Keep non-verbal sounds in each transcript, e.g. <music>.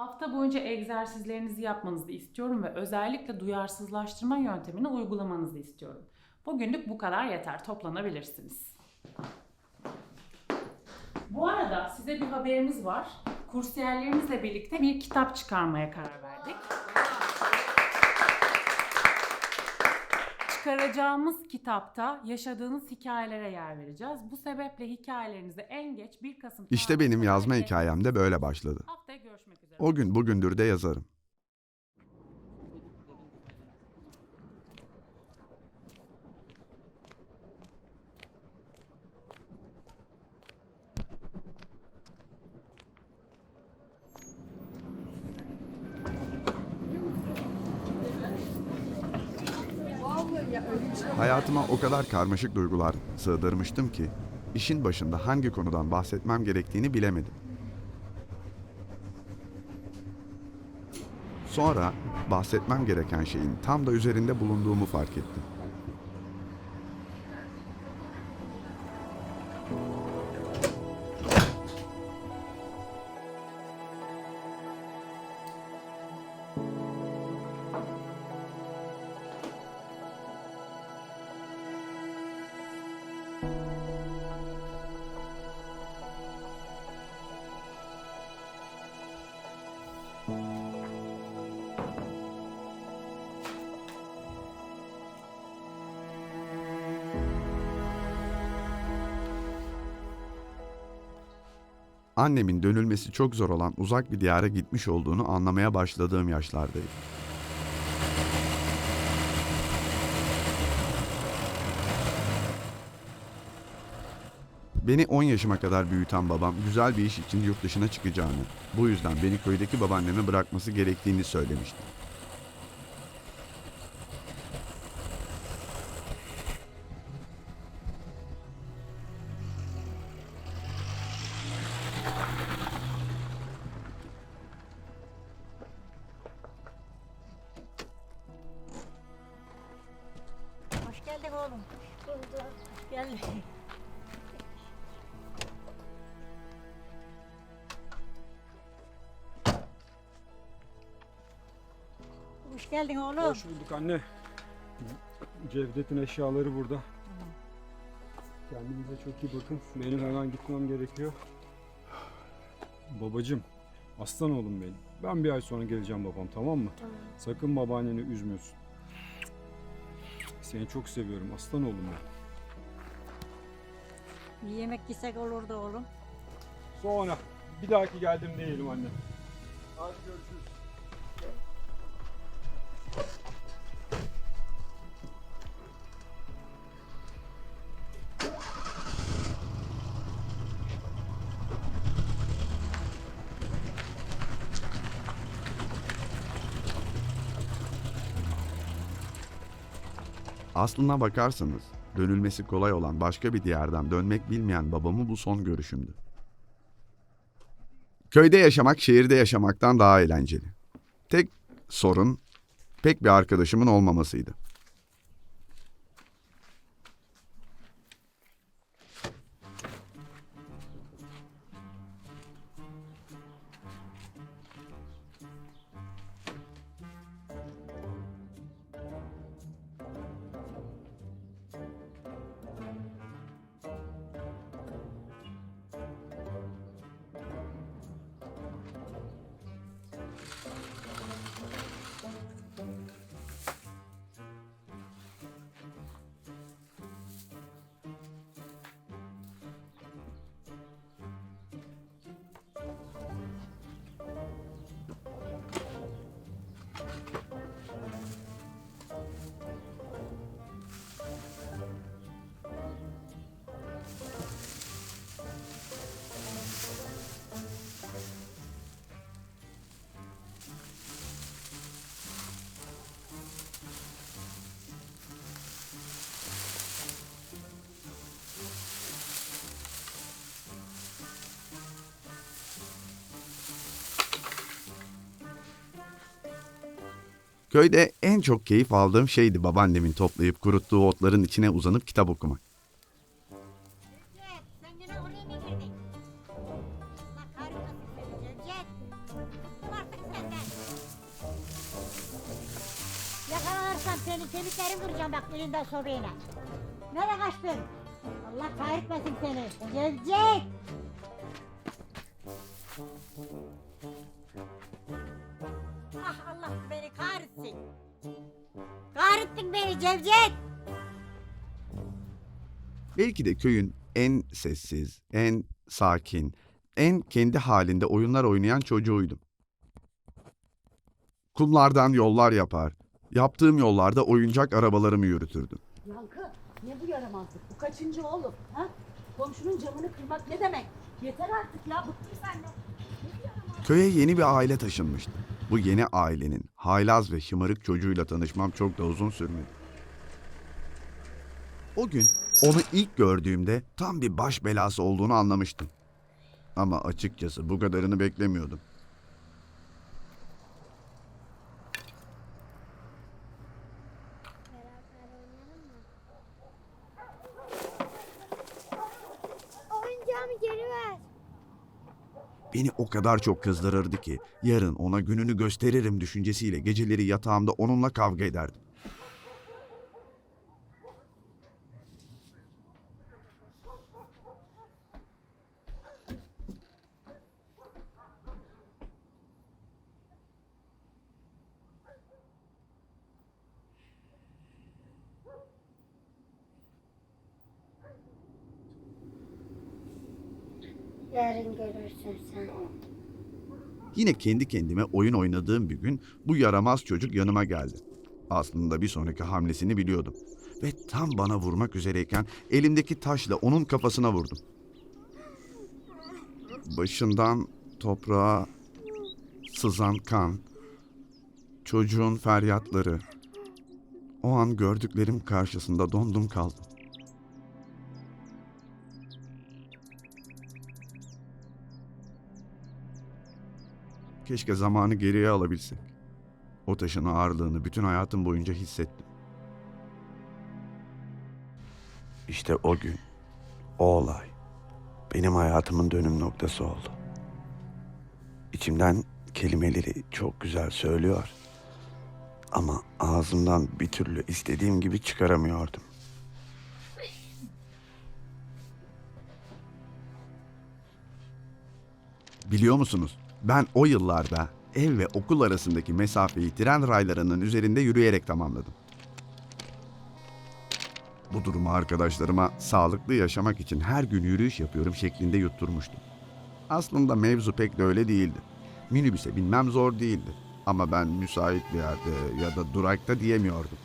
Hafta boyunca egzersizlerinizi yapmanızı istiyorum ve özellikle duyarsızlaştırma yöntemini uygulamanızı istiyorum. Bugünlük bu kadar yeter. Toplanabilirsiniz. Bu arada size bir haberimiz var. Kursiyerlerimizle birlikte bir kitap çıkarmaya karar verdik. Çıkaracağımız kitapta yaşadığınız hikayelere yer vereceğiz. Bu sebeple hikayelerinizi en geç 1 Kasım İşte benim yazma hikayem de böyle başladı. Haftaya görüşmek üzere. O gün bugündür de yazarım. Hayatıma o kadar karmaşık duygular sığdırmıştım ki işin başında hangi konudan bahsetmem gerektiğini bilemedim. Sonra bahsetmem gereken şeyin tam da üzerinde bulunduğumu fark ettim. Annemin dönülmesi çok zor olan uzak bir diyara gitmiş olduğunu anlamaya başladığım yaşlardayım. Beni 10 yaşıma kadar büyüten babam güzel bir iş için yurt dışına çıkacağını, bu yüzden beni köydeki babaanneme bırakması gerektiğini söylemişti. Geldin oğlum. Hoş geldin. Hoş geldin oğlum. Hoş bulduk anne. Cevdet'in eşyaları burada. Kendinize çok iyi bakın. Benim hemen gitmem gerekiyor. Babacım, aslan oğlum benim. Ben bir ay sonra geleceğim babam tamam mı? Sakın babaanneni üzmüyorsun. Seni çok seviyorum aslan oğlum benim. Bir yemek yesek olurdu oğlum. Sonra bir dahaki geldim diyelim anne. Hadi görüşürüz. Aslına bakarsanız dönülmesi kolay olan başka bir diyardan dönmek bilmeyen babamı bu son görüşümdü. Köyde yaşamak şehirde yaşamaktan daha eğlenceli. Tek sorun pek bir arkadaşımın olmamasıydı. Köyde en çok keyif aldığım şeydi babaannemin toplayıp kuruttuğu otların içine uzanıp kitap okumak. Allah kahretmesin seni. Gelecek. Ah kahretsin. Kahrettin beni Cevcet. Belki de köyün en sessiz, en sakin, en kendi halinde oyunlar oynayan çocuğuydum. Kumlardan yollar yapar, yaptığım yollarda oyuncak arabalarımı yürütürdüm. Yankı ne bu yaramazlık? Bu kaçıncı oğlum? Ha? Komşunun camını kırmak ne demek? Yeter artık ya bıktım senden. Köye yeni bir aile taşınmıştı. Bu yeni ailenin haylaz ve şımarık çocuğuyla tanışmam çok da uzun sürmedi. O gün onu ilk gördüğümde tam bir baş belası olduğunu anlamıştım. Ama açıkçası bu kadarını beklemiyordum. Beni o kadar çok kızdırırdı ki yarın ona gününü gösteririm düşüncesiyle geceleri yatağımda onunla kavga ederdim. Yarın görürsün sen. Yine kendi kendime oyun oynadığım bir gün bu yaramaz çocuk yanıma geldi. Aslında bir sonraki hamlesini biliyordum. Ve tam bana vurmak üzereyken elimdeki taşla onun kafasına vurdum. Başından toprağa sızan kan, çocuğun feryatları. O an gördüklerim karşısında dondum kaldım. Keşke zamanı geriye alabilsek. O taşın ağırlığını bütün hayatım boyunca hissettim. İşte o gün, o olay benim hayatımın dönüm noktası oldu. İçimden kelimeleri çok güzel söylüyor. Ama ağzımdan bir türlü istediğim gibi çıkaramıyordum. Biliyor musunuz? Ben o yıllarda ev ve okul arasındaki mesafeyi tren raylarının üzerinde yürüyerek tamamladım. Bu durumu arkadaşlarıma sağlıklı yaşamak için her gün yürüyüş yapıyorum şeklinde yutturmuştum. Aslında mevzu pek de öyle değildi. Minibüse binmem zor değildi. Ama ben müsait bir yerde ya da durakta diyemiyordum.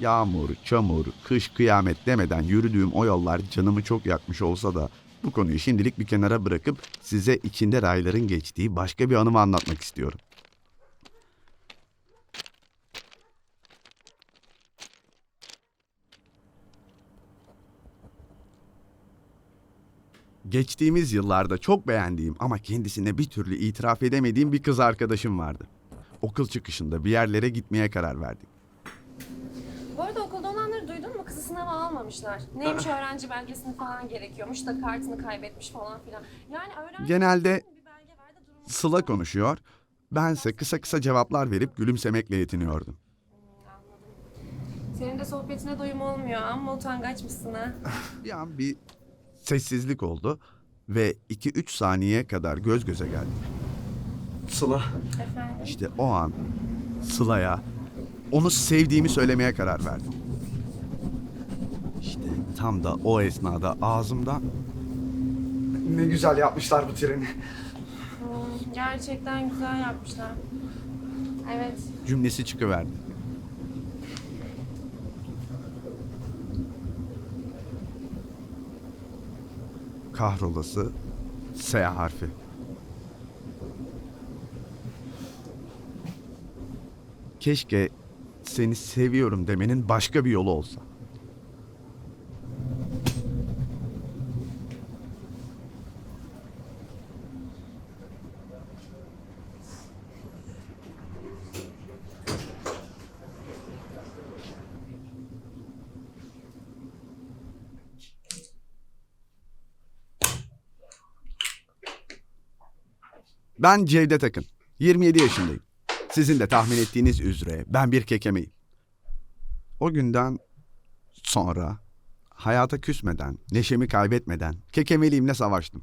Yağmur, çamur, kış, kıyamet demeden yürüdüğüm o yollar canımı çok yakmış olsa da bu konuyu şimdilik bir kenara bırakıp size içinde rayların geçtiği başka bir anımı anlatmak istiyorum. Geçtiğimiz yıllarda çok beğendiğim ama kendisine bir türlü itiraf edemediğim bir kız arkadaşım vardı. Okul çıkışında bir yerlere gitmeye karar verdik. Sınava almamışlar. Neymiş <laughs> öğrenci belgesini falan gerekiyormuş da kartını kaybetmiş falan filan. Yani öğrenci... Genelde. Sıla konuşuyor, bense kısa kısa cevaplar verip gülümsemekle yetiniyordum. Senin de sohbetine doyum olmuyor ama utangaçmışsın ha. <laughs> Bir an bir sessizlik oldu ve 2-3 saniye kadar göz göze geldik. Sıla. Efendim? İşte o an Sıla'ya onu sevdiğimi söylemeye karar verdim. Tam da o esnada ağzımdan Ne güzel yapmışlar bu treni. Gerçekten güzel yapmışlar. Evet. cümlesi çıkıverdi. Kahrolası S harfi. Keşke seni seviyorum demenin başka bir yolu olsa. Ben Cevdet Akın. 27 yaşındayım. Sizin de tahmin ettiğiniz üzere ben bir kekemeyim. O günden sonra hayata küsmeden, neşemi kaybetmeden kekemeliğimle savaştım.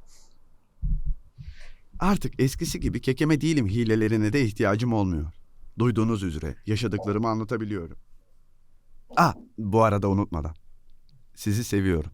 Artık eskisi gibi kekeme değilim hilelerine de ihtiyacım olmuyor. Duyduğunuz üzere yaşadıklarımı anlatabiliyorum. Ah, bu arada unutmadan. Sizi seviyorum.